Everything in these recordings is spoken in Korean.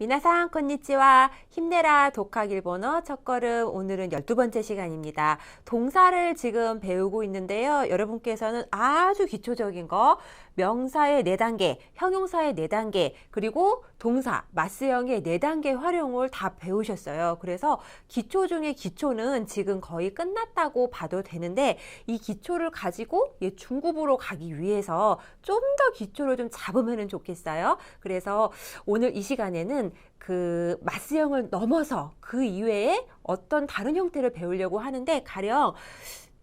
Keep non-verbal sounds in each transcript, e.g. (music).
미나상 konnichiwa. 힘내라 독학 일본어 첫걸음 오늘은 12번째 시간입니다. 동사를 지금 배우고 있는데요. 여러분께서는 아주 기초적인 거 명사의 4단계, 형용사의 4단계, 그리고 동사, 마스형의 4단계 활용을 다 배우셨어요. 그래서 기초 중에 기초는 지금 거의 끝났다고 봐도 되는데 이 기초를 가지고 중급으로 가기 위해서 좀 더 기초를 좀 잡으면 좋겠어요. 그래서 오늘 이 시간에는 그 마스형을 넘어서 그 이외에 어떤 다른 형태를 배우려고 하는데 가령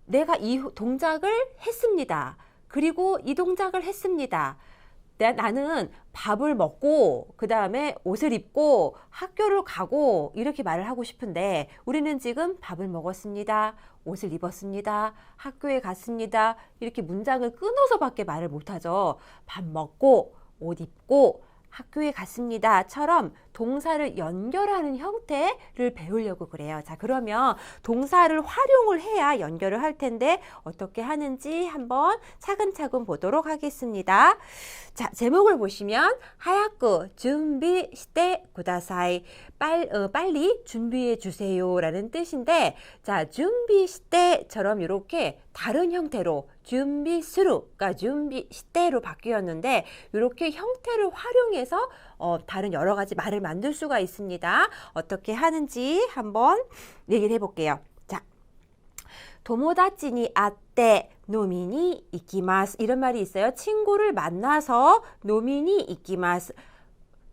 내가 이 동작을 했습니다. 그리고 이 동작을 했습니다. 나는 밥을 먹고 그 다음에 옷을 입고 학교를 가고 이렇게 말을 하고 싶은데 우리는 지금 밥을 먹었습니다. 옷을 입었습니다. 학교에 갔습니다. 이렇게 문장을 끊어서 밖에 말을 못하죠. 밥 먹고 옷 입고 학교에 갔습니다처럼 동사를 연결하는 형태를 배우려고 그래요. 자, 그러면 동사를 활용을 해야 연결을 할 텐데 어떻게 하는지 한번 차근차근 보도록 하겠습니다. 자, 제목을 보시면 하야쿠 준비 시대 구다사이 빨, 어, 빨리 준비해 주세요라는 뜻인데 자, 준비 시대처럼 이렇게 다른 형태로 준비 스루가 준비 시대로 바뀌었는데 이렇게 형태를 활용해서 어, 다른 여러 가지 말을 만들 수가 있습니다. 어떻게 하는지 한번 얘기를 해볼게요. 자, 도모다치니 아때 노미니 이키마스 이런 말이 있어요. 친구를 만나서 노미니 이키마스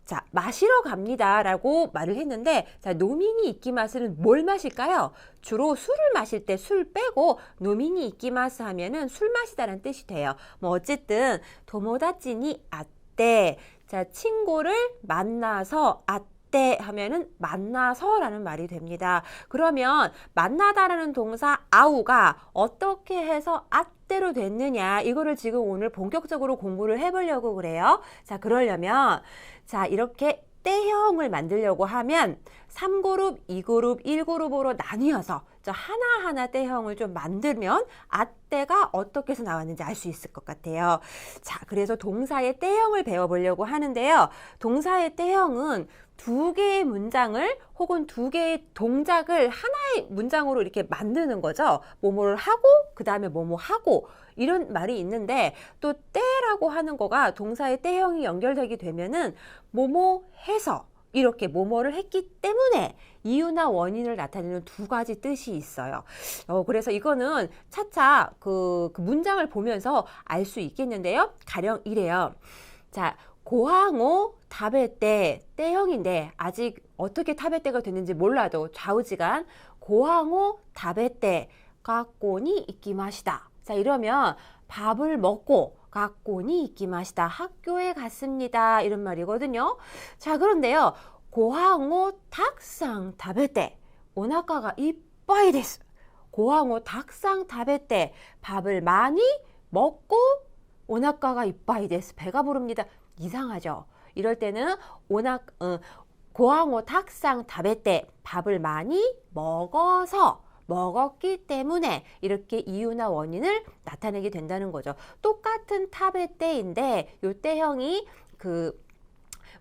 자, 마시러 갑니다. 라고 말을 했는데, 자, 노미니 이끼마스는 뭘 마실까요? 주로 술을 마실 때 술 빼고, 노미니 이끼마스 하면은 술 마시다라는 뜻이 돼요. 뭐, 어쨌든, 도모다치니 아때, 자, 친구를 만나서 아 때 하면은 만나서라는 말이 됩니다. 그러면 만나다라는 동사 아우가 어떻게 해서 아때로 됐느냐 이거를 지금 오늘 본격적으로 공부를 해보려고 그래요. 자, 그러려면 자, 이렇게 때형을 만들려고 하면 3그룹, 2그룹, 1그룹으로 나뉘어서 저 하나하나 때형을 좀 만들면 아때가 어떻게 해서 나왔는지 알 수 있을 것 같아요. 자, 그래서 동사의 때형을 배워보려고 하는데요. 동사의 때형은 두 개의 문장을 혹은 두 개의 동작을 하나의 문장으로 이렇게 만드는 거죠. 뭐뭐를 하고 그 다음에 뭐뭐 하고 이런 말이 있는데 또 때라고 하는 거가 동사의 때형이 연결되게 되면은 뭐뭐 해서 이렇게 뭐뭐를 했기 때문에 이유나 원인을 나타내는 두 가지 뜻이 있어요. 어, 그래서 이거는 차차 그, 그 문장을 보면서 알 수 있겠는데요. 가령 이래요. 자, 고항호 답의 때 때형인데 아직 어떻게 답의 때가 됐는지 몰라도 좌우지간 고항호 답의 때 가꼬니 있기마시다. 자 이러면 밥을 먹고 가꼬니 있기마시다. 학교에 갔습니다. 이런 말이거든요. 자 그런데요. 고항호 닭상 다베때 오나카가 이빠이 데스. 고항호 닭상 다베때 밥을 많이 먹고 오나카가 이빠이 데스. 배가 부릅니다. 이상하죠. 이럴 때는 오나 어, 고항호 닭상 다베때 밥을 많이 먹어서 먹었기 때문에 이렇게 이유나 원인을 나타내게 된다는 거죠. 똑같은 탑의 때인데 요 때형이 그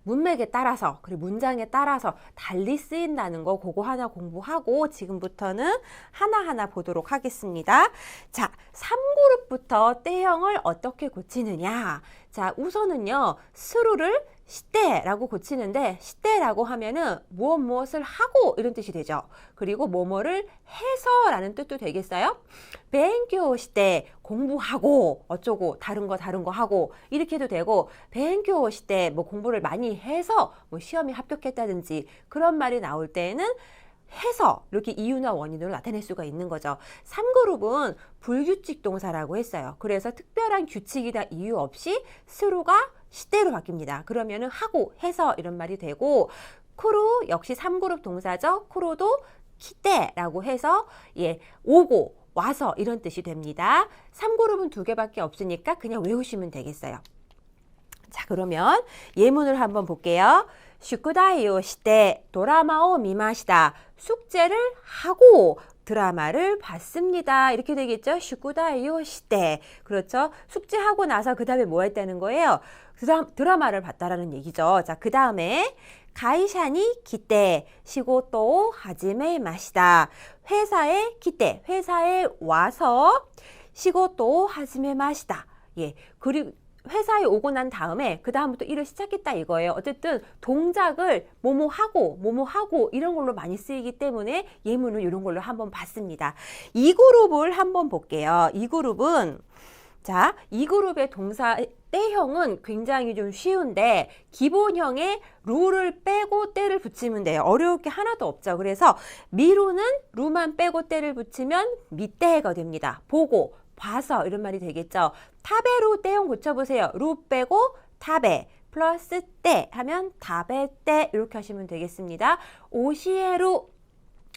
문맥에 따라서 그리고 문장에 따라서 달리 쓰인다는 거 그거 하나 공부하고 지금부터는 하나하나 보도록 하겠습니다. 자, 3그룹부터 때형을 어떻게 고치느냐. 자, 우선은요. 스루를 시대라고 고치는데 시대라고 하면은 무엇 무엇을 하고 이런 뜻이 되죠. 그리고 뭐뭐를 해서라는 뜻도 되겠어요. 뱅교 시대 공부하고 어쩌고 다른 거 다른 거 하고 이렇게도 되고 뱅교 시대 뭐 공부를 많이 해서 뭐 시험에 합격했다든지 그런 말이 나올 때는 해서 이렇게 이유나 원인을 나타낼 수가 있는 거죠. 3그룹은 불규칙 동사라고 했어요. 그래서 특별한 규칙이나 이유 없이 스루가 시대로 바뀝니다. 그러면은 하고 해서 이런 말이 되고 쿠루 역시 3그룹 동사죠. 쿠로도 키때라고 해서 예 오고 와서 이런 뜻이 됩니다. 3그룹은 두 개밖에 없으니까 그냥 외우시면 되겠어요. 자 그러면 예문을 한번 볼게요. 슈쿠다이오 시대 도라마오 미마시다. 숙제를 하고 드라마를 봤습니다. 이렇게 되겠죠? 슈쿠다이오 시대. 그렇죠? 숙제하고 나서 그 다음에 뭐 했다는 거예요? 그다음 드라마를 봤다라는 얘기죠. 자, 그 다음에 가이샤니 기대 시고또 하지메 마시다. 회사에 기대 회사에 와서 시고또 하지메 마시다. 예. 그리고 회사에 오고 난 다음에 그 다음부터 일을 시작했다 이거예요. 어쨌든 동작을 뭐뭐 하고 뭐뭐 하고 이런 걸로 많이 쓰이기 때문에 예문은 이런 걸로 한번 봤습니다. 이 그룹을 한번 볼게요. 이 그룹은 자, 이 그룹의 동사 때형은 굉장히 좀 쉬운데 기본형의 루를 빼고 때를 붙이면 돼요. 어려울 게 하나도 없죠. 그래서 미루는 루만 빼고 때를 붙이면 밑때가 됩니다. 보고 봐서 이런 말이 되겠죠. 타베로 때형 고쳐보세요. 루 빼고 타베 플러스 때 하면 타베 때 이렇게 하시면 되겠습니다. 오시에루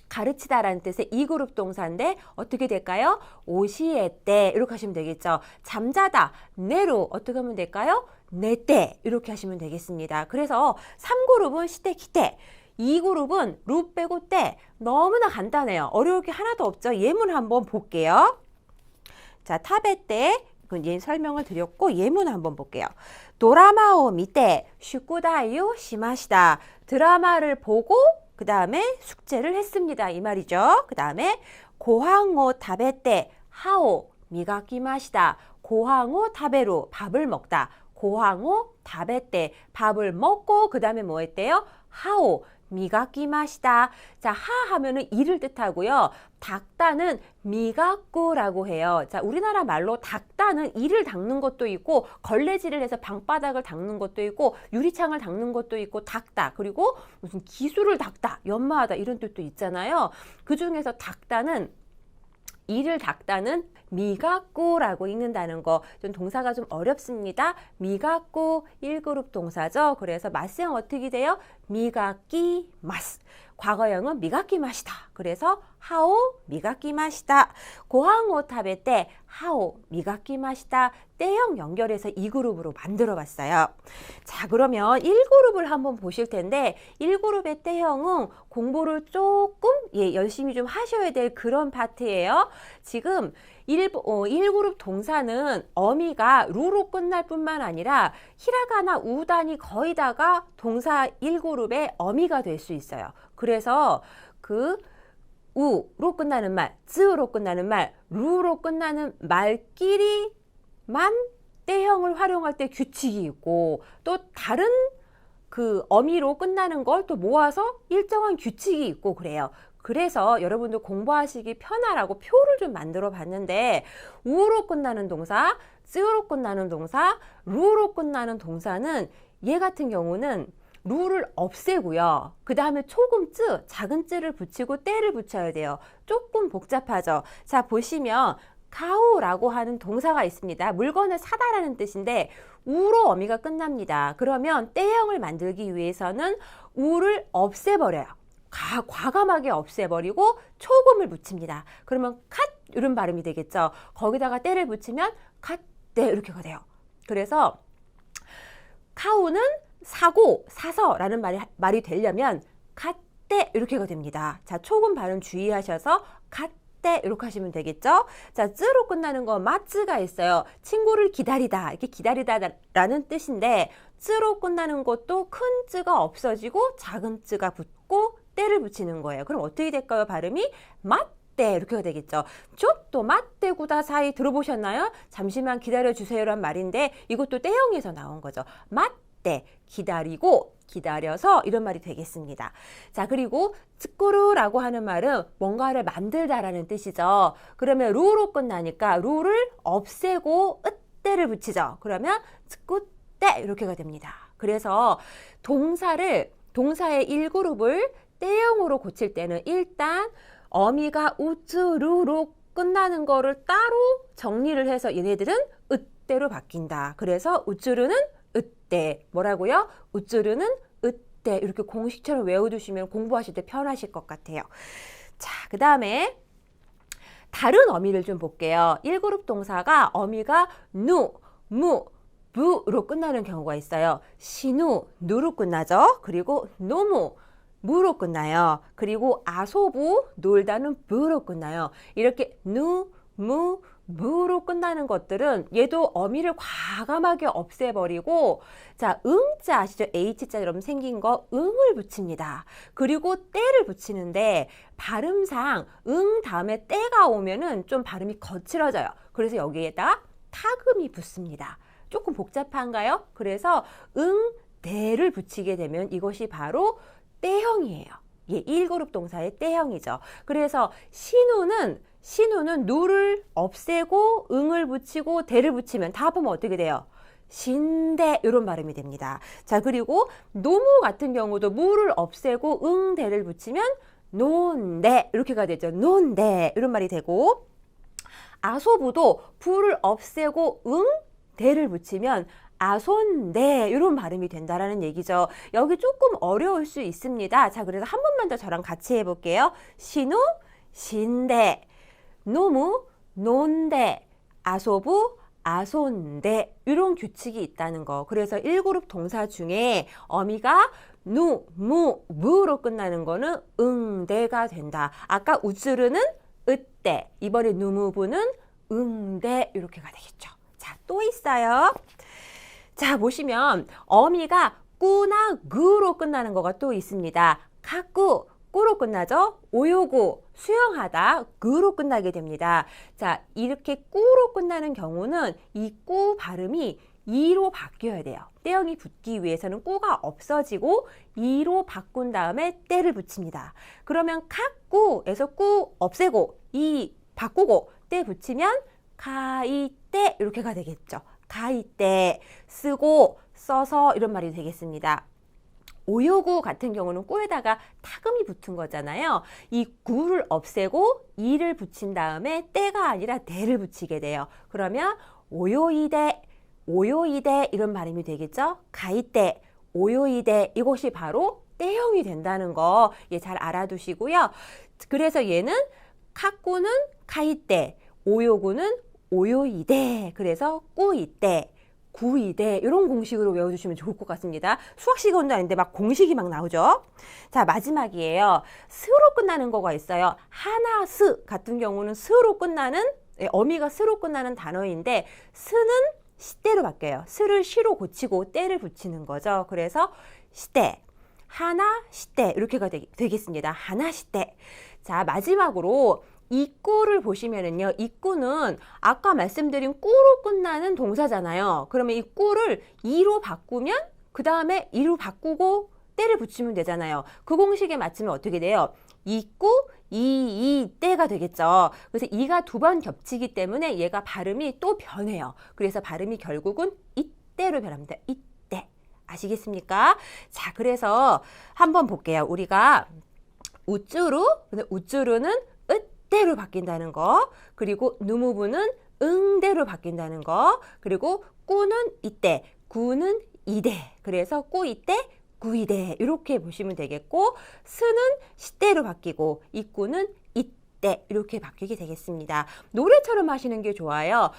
가르치다라는 뜻의 이 그룹 동사인데 어떻게 될까요? 오시에 때 이렇게 하시면 되겠죠. 잠자다 내로 어떻게 하면 될까요? 내때 이렇게 하시면 되겠습니다. 그래서 3그룹은 시대 기대 2그룹은 루 빼고 때 너무나 간단해요. 어려울 게 하나도 없죠. 예문 한번 볼게요. 자, 타베 때 그건 예 설명을 드렸고 예문 한번 볼게요. 도라마오 미때 슈쿠다이오 시마시다. 드라마를 보고 그 다음에 숙제를 했습니다. 이 말이죠. 그 다음에 고항오 타베 때 하오 미가키 마시다. 고항오 타베로 밥을 먹다. 고항오 타베 때 밥을 먹고 그 다음에 뭐 했대요? 하오 미가키 마시다. 자, 하 하면은 이를 뜻하고요. 닦다는 미가꾸라고 해요. 자, 우리나라 말로 닦다는 이를 닦는 것도 있고 걸레질을 해서 방바닥을 닦는 것도 있고 유리창을 닦는 것도 있고 닦다. 그리고 무슨 기술을 닦다, 연마하다 이런 뜻도 있잖아요. 그 중에서 닦다는 이를 닦다는 미가꾸라고 읽는다는 거. 좀 동사가 좀 어렵습니다. 미가꾸 1그룹 동사죠. 그래서 마스형 어떻게 돼요? 미가끼 마스. 과거형은 미가끼 마시다. 그래서 하오 미가끼 마시다. 고항오 타베 때 하오 미가끼 마시다. 때형 연결해서 이 그룹으로 만들어 봤어요. 자, 그러면 1그룹을 한번 보실 텐데 1그룹의 때형은 공부를 조금 예, 열심히 좀 하셔야 될 그런 파트예요. 지금 1, 어, 1그룹 동사는 어미가 루로 끝날 뿐만 아니라 히라가나 우단이 거의 다가 동사 1그룹의 어미가 될 수 있어요. 그래서 그 우로 끝나는 말, 즈로 끝나는 말, 루로 끝나는 말끼리만 때형을 활용할 때 규칙이 있고 또 다른 그 어미로 끝나는 걸 또 모아서 일정한 규칙이 있고 그래요. 그래서 여러분들 공부하시기 편하라고 표를 좀 만들어 봤는데 우로 끝나는 동사, 쯔로 끝나는 동사, 루로 끝나는 동사는 얘 같은 경우는 루를 없애고요. 그 다음에 초금 쯔, 작은 쯔를 붙이고 때를 붙여야 돼요. 조금 복잡하죠. 자, 보시면 가우라고 하는 동사가 있습니다. 물건을 사다라는 뜻인데 우로 어미가 끝납니다. 그러면 때형을 만들기 위해서는 우를 없애버려요. 가, 과감하게 없애버리고 초금을 붙입니다. 그러면 컷 이런 발음이 되겠죠. 거기다가 때를 붙이면 컷때 이렇게가 돼요. 그래서 카우는 사고 사서라는 말이 말이 되려면 갓때 이렇게가 됩니다. 자 초금 발음 주의하셔서 갓 때 이렇게 하시면 되겠죠. 자 쯔로 끝나는 거 마츠가 있어요. 친구를 기다리다 이렇게 기다리다라는 뜻인데 쯔로 끝나는 것도 큰 쯔가 없어지고 작은 쯔가 붙고 때를 붙이는 거예요. 그럼 어떻게 될까요? 발음이 맞대 이렇게 되겠죠. 쪽도 맞대 구다 사이 들어보셨나요? 잠시만 기다려 주세요란 말인데 이것도 때형에서 나온 거죠. 맞대 기다리고 기다려서 이런 말이 되겠습니다. 자, 그리고 츠꾸루라고 하는 말은 뭔가를 만들다라는 뜻이죠. 그러면 루로 끝나니까 루를 없애고 으때를 붙이죠. 그러면 츠꾸때 이렇게가 됩니다. 그래서 동사를 동사의 1그룹을 때형으로 고칠 때는 일단 어미가 우츠루로 끝나는 거를 따로 정리를 해서 얘네들은 으때로 바뀐다. 그래서 우츠루는 으때 뭐라고요? 우츠루는 으때 이렇게 공식처럼 외워두시면 공부하실 때 편하실 것 같아요. 자, 그 다음에 다른 어미를 좀 볼게요. 1그룹 동사가 어미가 누, 무, 부로 끝나는 경우가 있어요. 시누, 누로 끝나죠. 그리고 노무, 무로 끝나요. 그리고 아소부 놀다는 부로 끝나요. 이렇게 누, 무, 무로 끝나는 것들은 얘도 어미를 과감하게 없애버리고 자 응자 아시죠? H자처럼 생긴 거 응을 붙입니다. 그리고 때를 붙이는데 발음상 응 다음에 때가 오면은 좀 발음이 거칠어져요. 그래서 여기에다 타금이 붙습니다. 조금 복잡한가요? 그래서 응, 대를 붙이게 되면 이것이 바로 때형이에요. 예, 1그룹 동사의 때형이죠. 그래서 신우는 신우는 누를 없애고 응을 붙이고 대를 붙이면 다 보면 어떻게 돼요? 신대 이런 발음이 됩니다. 자 그리고 노무 같은 경우도 무를 없애고 응 대를 붙이면 논대 이렇게가 되죠. 논대 이런 말이 되고 아소부도 부를 없애고 응 대를 붙이면 아손대 이런 발음이 된다라는 얘기죠. 여기 조금 어려울 수 있습니다. 자, 그래서 한 번만 더 저랑 같이 해볼게요. 신우, 신대, 노무, 논대, 아소부, 아손대 이런 규칙이 있다는 거. 그래서 1그룹 동사 중에 어미가 누, 무, 무로 끝나는 거는 응대가 된다. 아까 우츠르는 으때, 이번에 누무부는 응대 이렇게가 되겠죠. 자, 또 있어요. 자, 보시면 어미가 꾸나 구로 끝나는 거가 또 있습니다. 가꾸 꾸로 끝나죠? 오요구 수영하다 구로 끝나게 됩니다. 자, 이렇게 꾸로 끝나는 경우는 이 꾸 발음이 이로 바뀌어야 돼요. 때형이 붙기 위해서는 꾸가 없어지고 이로 바꾼 다음에 때를 붙입니다. 그러면 카꾸에서 꾸 없애고 이 바꾸고 때 붙이면 가이때 이렇게가 되겠죠. 가이 때 쓰고 써서 이런 말이 되겠습니다. 오요구 같은 경우는 꾸에다가 타금이 붙은 거잖아요. 이 구를 없애고 이를 붙인 다음에 때가 아니라 대를 붙이게 돼요. 그러면 오요이대, 오요이대 이런 발음이 되겠죠. 가이때, 오요이대 이것이 바로 때형이 된다는 거 예, 잘 알아두시고요. 그래서 얘는 카꾸는 가이때, 오요구는 오요이대 그래서 꾸이대 구이대 이런 공식으로 외워주시면 좋을 것 같습니다. 수학 시간도 아닌데 막 공식이 막 나오죠. 자 마지막이에요. 스로 끝나는 거가 있어요. 하나 스 같은 경우는 스로 끝나는 예, 어미가 스로 끝나는 단어인데 스는 시대로 바뀌어요. 스를 시로 고치고 때를 붙이는 거죠. 그래서 시대 하나 시대 이렇게가 되, 되겠습니다. 하나 시대. 자 마지막으로 이꾸를 보시면은요. 이꾸는 아까 말씀드린 꾸로 끝나는 동사잖아요. 그러면 이 꾸를 이로 바꾸면 그 다음에 이로 바꾸고 때를 붙이면 되잖아요. 그 공식에 맞추면 어떻게 돼요? 이꾸 이, 이, 때가 되겠죠. 그래서 이가 두 번 겹치기 때문에 얘가 발음이 또 변해요. 그래서 발음이 결국은 이때로 변합니다. 이때. 아시겠습니까? 자, 그래서 한번 볼게요. 우리가 우쭈루, 우쭈루는 때로 바뀐다는 거, 그리고 누무부는 응대로 바뀐다는 거, 그리고 꾸는 이때, 구는 이대. 그래서 꾸 이때, 구이대 이렇게 보시면 되겠고 스는 시대로 바뀌고 이꾸는 이때 이렇게 바뀌게 되겠습니다. 노래처럼 하시는 게 좋아요.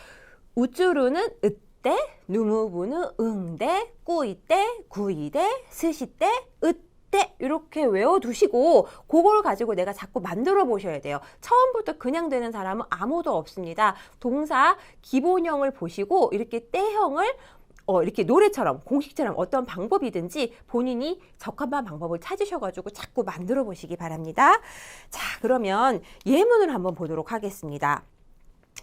우쭈루는 으때, 누무부는 응대, 꾸이때, 구이대, 스시때, 으 때때 이렇게 외워두시고 그걸 가지고 내가 자꾸 만들어 보셔야 돼요. 처음부터 그냥 되는 사람은 아무도 없습니다. 동사 기본형을 보시고 이렇게 때형을 어, 이렇게 노래처럼 공식처럼 어떤 방법이든지 본인이 적합한 방법을 찾으셔가지고 자꾸 만들어 보시기 바랍니다. 자, 그러면 예문을 한번 보도록 하겠습니다.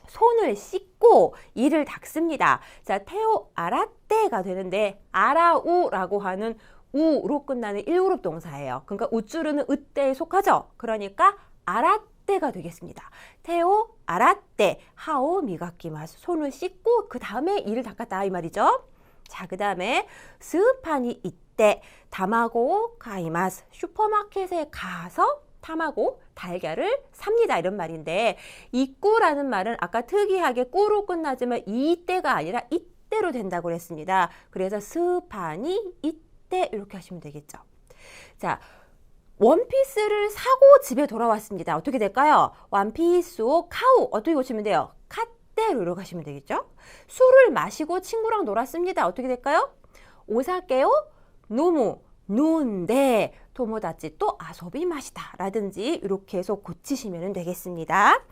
손을 씻고 이를 닦습니다. 자, 테오 아라떼가 되는데 아라우라고 하는 우로 끝나는 1그룹 동사예요. 그러니까 우쭈르는 으때에 속하죠. 그러니까 아라떼가 되겠습니다. 테오 아라떼 하오 미가키마스 손을 씻고 그 다음에 이를 닦았다 이 말이죠. 자, 그 다음에 스파니 이때 다마고 가이마스 슈퍼마켓에 가서 타마고 달걀을 삽니다 이런 말인데 이 꾸라는 말은 아까 특이하게 꾸로 끝나지만 이때가 아니라 이때로 된다고 그랬습니다. 그래서 스파니 이때 때 이렇게 하시면 되겠죠. 자, 원피스를 사고 집에 돌아왔습니다. 어떻게 될까요? 원피스 카우 어떻게 고치면 돼요? 카테로 이렇게 하시면 되겠죠. 술을 마시고 친구랑 놀았습니다. 어떻게 될까요? 오사케요 노무 논데 토모다치 또 아소비 마시다 라든지 이렇게 해서 고치시면 되겠습니다.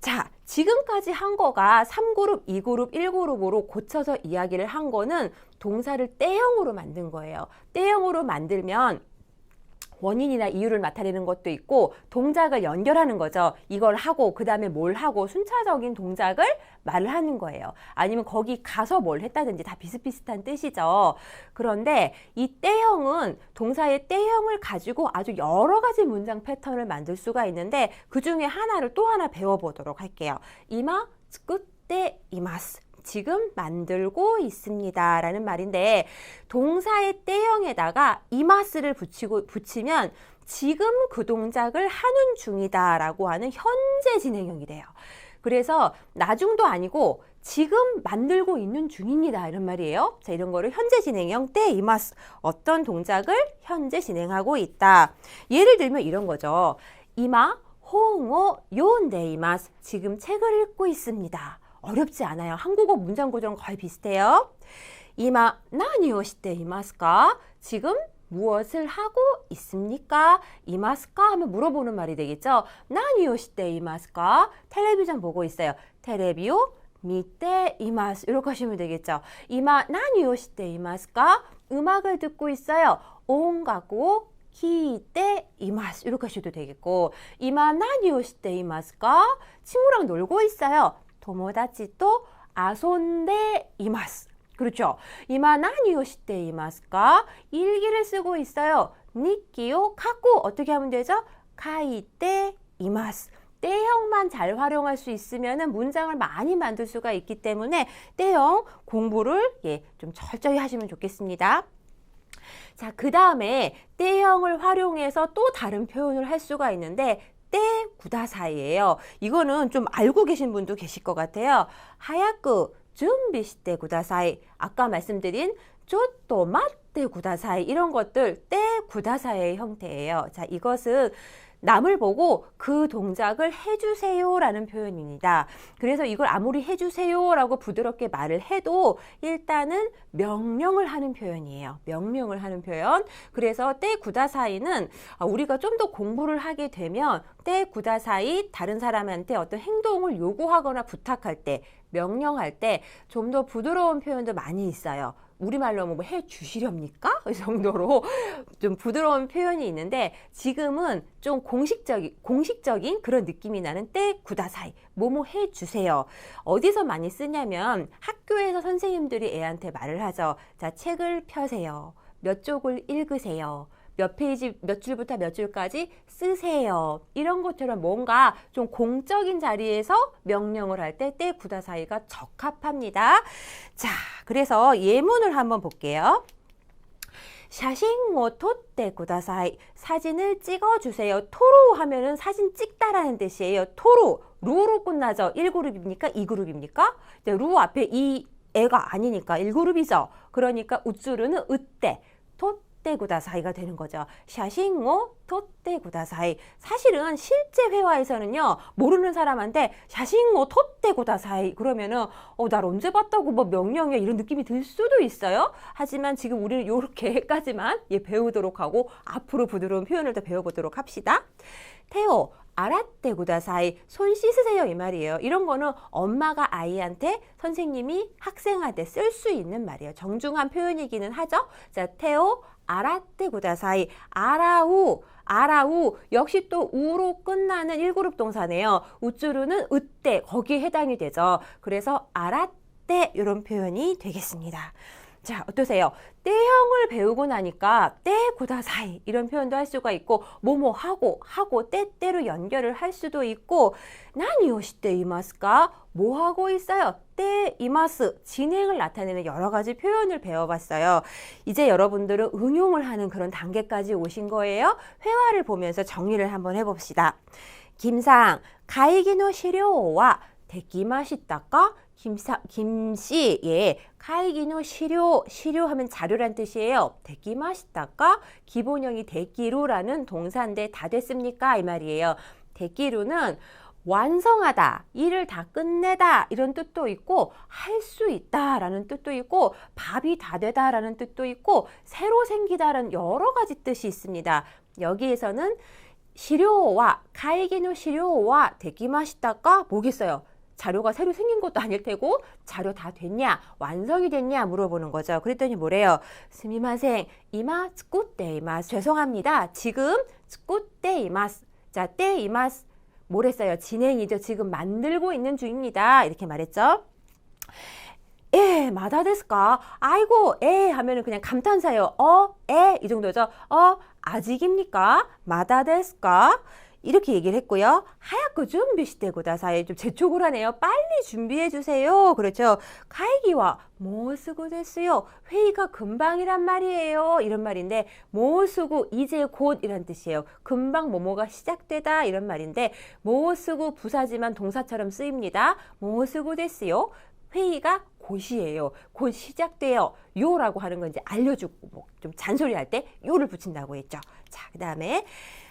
자, 지금까지 한 거가 3그룹, 2그룹, 1그룹으로 고쳐서 이야기를 한 거는 동사를 때형으로 만든 거예요. 때형으로 만들면 원인이나 이유를 나타내는 것도 있고 동작을 연결하는 거죠. 이걸 하고 그 다음에 뭘 하고 순차적인 동작을 말을 하는 거예요. 아니면 거기 가서 뭘 했다든지 다 비슷비슷한 뜻이죠. 그런데 이 때형은 동사의 때형을 가지고 아주 여러 가지 문장 패턴을 만들 수가 있는데 그 중에 하나를 또 하나 배워보도록 할게요. 이마, 스쿠때, 이마스. 지금 만들고 있습니다. 라는 말인데 동사의 때형에다가 이마스를 붙이고 붙이면 지금 그 동작을 하는 중이다 라고 하는 현재 진행형이 돼요. 그래서 나중도 아니고 지금 만들고 있는 중입니다. 이런 말이에요. 자, 이런 거를 현재 진행형 때 이마스 어떤 동작을 현재 진행하고 있다. 예를 들면 이런 거죠. 이마 호응어 요온데 이마스 지금 책을 읽고 있습니다. 어렵지 않아요. 한국어 문장 구조랑 거의 비슷해요. 이마 나니오 시대 이마스까? 지금 무엇을 하고 있습니까? 이마스까? 하면 물어보는 말이 되겠죠. 나니오 시대 이마스까? 텔레비전 보고 있어요. 테레비오 미때 이마스 이렇게 하시면 되겠죠. 이마 나니오 시대 이마스까? 음악을 듣고 있어요. 온가고 키때 이마스 이렇게 하셔도 되겠고 이마 나니오 시대 이마스까? 친구랑 놀고 있어요. 도모다치또 아손데 이마스. 그렇죠. 이마 나니오 시때 이마스까? 일기를 쓰고 있어요. 니키요 갖고 어떻게 하면 되죠? 카이때 이마스. 때형만 잘 활용할 수 있으면 문장을 많이 만들 수가 있기 때문에 때형 공부를 예, 좀 철저히 하시면 좋겠습니다. 자, 그 다음에 때형을 활용해서 또 다른 표현을 할 수가 있는데 때 구다사이예요. 이거는 좀 알고 계신 분도 계실 것 같아요. 하야쿠 준비시때 구다사이. 아까 말씀드린 쪼또 맞때 구다사이 이런 것들 때 구다사이의 형태예요. 자, 이것은 남을 보고 그 동작을 해주세요 라는 표현입니다. 그래서 이걸 아무리 해주세요 라고 부드럽게 말을 해도 일단은 명령을 하는 표현이에요. 명령을 하는 표현. 그래서 때 구다사이는 우리가 좀 더 공부를 하게 되면 때 구다사이 다른 사람한테 어떤 행동을 요구하거나 부탁할 때 명령할 때 좀 더 부드러운 표현도 많이 있어요. 우리말로 뭐해 주시렵니까? (laughs) 이 정도로 좀 부드러운 표현이 있는데 지금은 좀 공식적인 공식적인 그런 느낌이 나는 때 구다사이 뭐뭐 해 주세요. 어디서 많이 쓰냐면 학교에서 선생님들이 애한테 말을 하죠. 자, 책을 펴세요. 몇 쪽을 읽으세요. 몇 페이지 몇 줄부터 몇 줄까지 쓰세요. 이런 것처럼 뭔가 좀 공적인 자리에서 명령을 할 때 때 구다사이가 적합합니다. 자, 그래서 예문을 한번 볼게요. 샤싱 모토때 구다사이 사진을 찍어 주세요. 토로 하면은 사진 찍다라는 뜻이에요. 토로 루로 끝나죠. 1그룹입니까? 2그룹입니까? 루 앞에 이 애가 아니니까 1그룹이죠. 그러니까 우쭈르는 으때 토 토떼구다사이가 되는 거죠. 샤싱오 토떼구다사이. 사실은 실제 회화에서는요, 모르는 사람한테 샤싱오 토떼구다사이. 그러면은, 어, 날 언제 봤다고 뭐 명령이야. 이런 느낌이 들 수도 있어요. 하지만 지금 우리는 요렇게까지만 예, 배우도록 하고, 앞으로 부드러운 표현을 더 배워보도록 합시다. 태오, 알았대 구다사이 손 씻으세요 이 말이에요. 이런 거는 엄마가 아이한테 선생님이 학생한테 쓸 수 있는 말이에요. 정중한 표현이기는 하죠. 자, 태오 알았대 구다사이 아라우 아라우 역시 또 우로 끝나는 1그룹 동사네요. 우쭈르는 으때 거기에 해당이 되죠. 그래서 알았대 이런 표현이 되겠습니다. 자, 어떠세요? 때형을 배우고 나니까 때 고다 사이 이런 표현도 할 수가 있고 뭐뭐 하고 하고 때때로 연결을 할 수도 있고 나니오시 때 이마스까 뭐 하고 있어요? 때 이마스 진행을 나타내는 여러 가지 표현을 배워봤어요. 이제 여러분들은 응용을 하는 그런 단계까지 오신 거예요. 회화를 보면서 정리를 한번 해봅시다. 김상 가이기노 시료와 대기마시다까 김사, 김씨, 예, 카이기노 시료, 시료 하면 자료란 뜻이에요. 대기 맛있다까 기본형이 대기로라는 동사인데 다 됐습니까? 이 말이에요. 대기로는 완성하다, 일을 다 끝내다 이런 뜻도 있고 할 수 있다라는 뜻도 있고 밥이 다 되다라는 뜻도 있고 새로 생기다라는 여러 가지 뜻이 있습니다. 여기에서는 시료와 가이기노 시료와 되기마시다가 뭐겠어요? 자료가 새로 생긴 것도 아닐 테고 자료 다 됐냐 완성이 됐냐 물어보는 거죠. 그랬더니 뭐래요? 스미마생 이마 스쿠떼이마스 죄송합니다. 지금 스쿠떼이마스 자 떼이마스 뭐랬어요? 진행이죠. 지금 만들고 있는 중입니다. 이렇게 말했죠. 에, 마다 데스까? 아이고, 에 하면은 그냥 감탄사예요. 어, 에, 이 정도죠. 어, 아직입니까? 마다 데스까? 이렇게 얘기를 했고요. 하얗고 준비시대 고다사에 좀 재촉을 하네요. 빨리 준비해 주세요. 그렇죠. 가이기와 모쓰고 됐어요. 회의가 금방이란 말이에요. 이런 말인데 모쓰고 이제 곧 이란 뜻이에요. 금방 뭐뭐가 시작되다 이런 말인데 모쓰고 부사지만 동사처럼 쓰입니다. 모쓰고 됐어요. 회의가 곧이에요. 곧 시작돼요. 요라고 하는 건 이제 알려주고 뭐 좀 잔소리 할 때 요를 붙인다고 했죠. 자, 그 다음에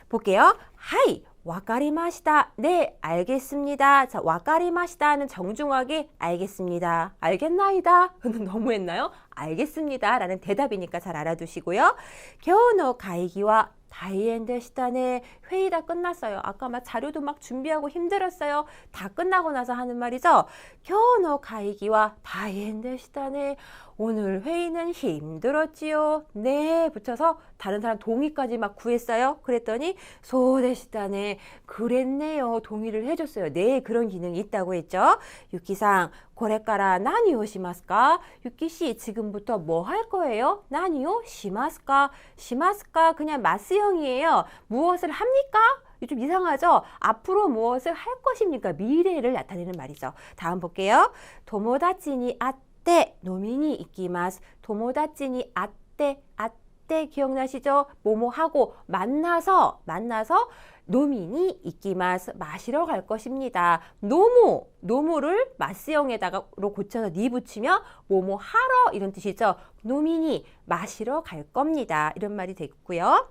볼게요. 하이, 와까리마시다. 네, 알겠습니다. 자, 와까리마시다는 정중하게 알겠습니다. 알겠나이다. (laughs) 너무 했나요? 알겠습니다. 라는 대답이니까 잘 알아두시고요. 겨우노 가이기와 다이엔드 시단에 회의 다 끝났어요. 아까 막 자료도 막 준비하고 힘들었어요. 다 끝나고 나서 하는 말이죠. 겨우노 가이기와 다이엔드 시단에 오늘 회의는 힘들었지요. 네, 붙여서 다른 사람 동의까지 막 구했어요. 그랬더니 소대시단에 그랬네요. 동의를 해줬어요. 네, 그런 기능이 있다고 했죠. 유키상 고래까라 나니오 시마스까? 유키 씨 지금부터 뭐 할 거예요? 나니오 시마스까? 시마스까 그냥 마스형이에요. 무엇을 합니까? 좀 이상하죠? 앞으로 무엇을 할 것입니까? 미래를 나타내는 말이죠. 다음 볼게요. 도모다치니 아 떼 노미니 이끼마스. 도모다치니 아떼 아떼 기억나시죠? 뭐뭐 하고 만나서 만나서 노미니 이끼마스 마시러 갈 것입니다. 노무 노무를 마스형에다가로 고쳐서 니 붙이면 뭐뭐 하러 이런 뜻이죠. 노미니 마시러 갈 겁니다. 이런 말이 됐고요.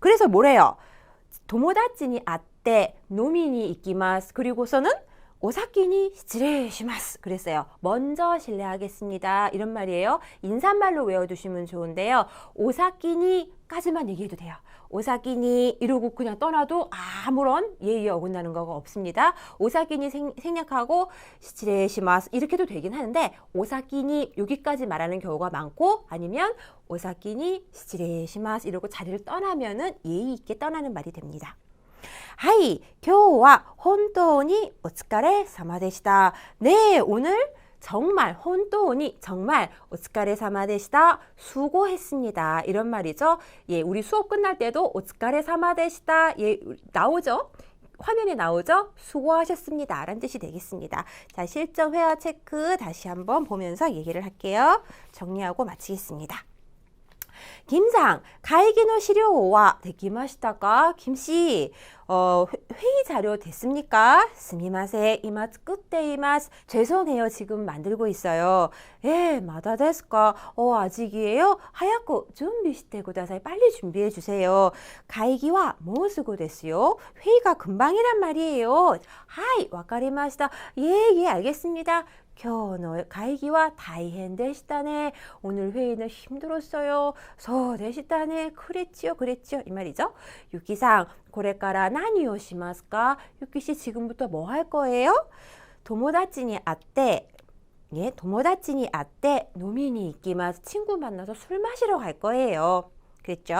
그래서 뭐래요? 도모다치니 아떼 노미니 이끼마스 그리고서는 오사키니 시레시마스 그랬어요. 먼저 실례하겠습니다. 이런 말이에요. 인사말로 외워두시면 좋은데요. 오사키니 까지만 얘기해도 돼요. 오사키니 이러고 그냥 떠나도 아무런 예의에 어긋나는 거가 없습니다. 오사키니 생, 생략하고 시레시마스 이렇게 도 되긴 하는데 오사키니 여기까지 말하는 경우가 많고 아니면 오사키니 시레시마스 이러고 자리를 떠나면은 예의 있게 떠나는 말이 됩니다. はい、今日は本当にお疲れ様でした。 네, 오늘 정말 혼돈이 정말 오츠카레 사마데시다 수고했습니다. 이런 말이죠. 예, 우리 수업 끝날 때도 오츠카레 사마데시다 예, 나오죠. 화면에 나오죠? 수고하셨습니다. 라는 뜻이 되겠습니다. 자, 실전 회화 체크 다시 한번 보면서 얘기를 할게요. 정리하고 마치겠습니다. 김상, 가이기노 시료와 되기마시다가 김씨, 어, 회의 자료 됐습니까? 스미마세, 이마스 끝데이마스. 죄송해요. 지금 만들고 있어요. 예, 마다 데스까? 어, 아직이에요? 하얗고 준비시대 고다사이 빨리 준비해 주세요. 가이기와 모으스고 됐어요. 회의가 금방이란 말이에요. 하이, 와카리마시다. 예, 예, 알겠습니다. 겨우노 가이기와 다이헨 데시다네 오늘 회의는 힘들었어요. 서 데시다네 그랬지 요 그랬지 요 이 말이죠. 유기상 고래까라 나니오 시마스까 유기씨 지금부터 뭐할 거예요? 도모다치니 아떼 예, 이끼마스 친구 만나서 술 마시러 갈 거예요. 그랬죠?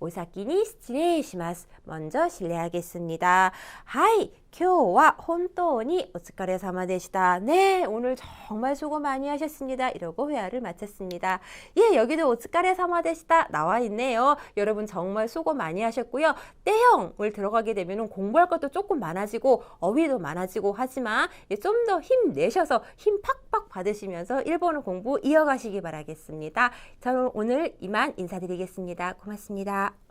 오사키니 스트레이시마스. 먼저 실례하겠습니다. 하이, 교와 혼돈이 오츠카레 사마데시다. 네, 오늘 정말 수고 많이 하셨습니다. 이러고 회화를 마쳤습니다. 예, 여기도 오츠카레 사마데시다 나와 있네요. 여러분 정말 수고 많이 하셨고요. 때형을 들어가게 되면 공부할 것도 조금 많아지고 어휘도 많아지고 하지만 예, 좀더 힘내셔서 힘 팍팍 받으시면서 일본어 공부 이어가시기 바라겠습니다. 저는 오늘 이만 인사드리겠습니다. 고맙습니다.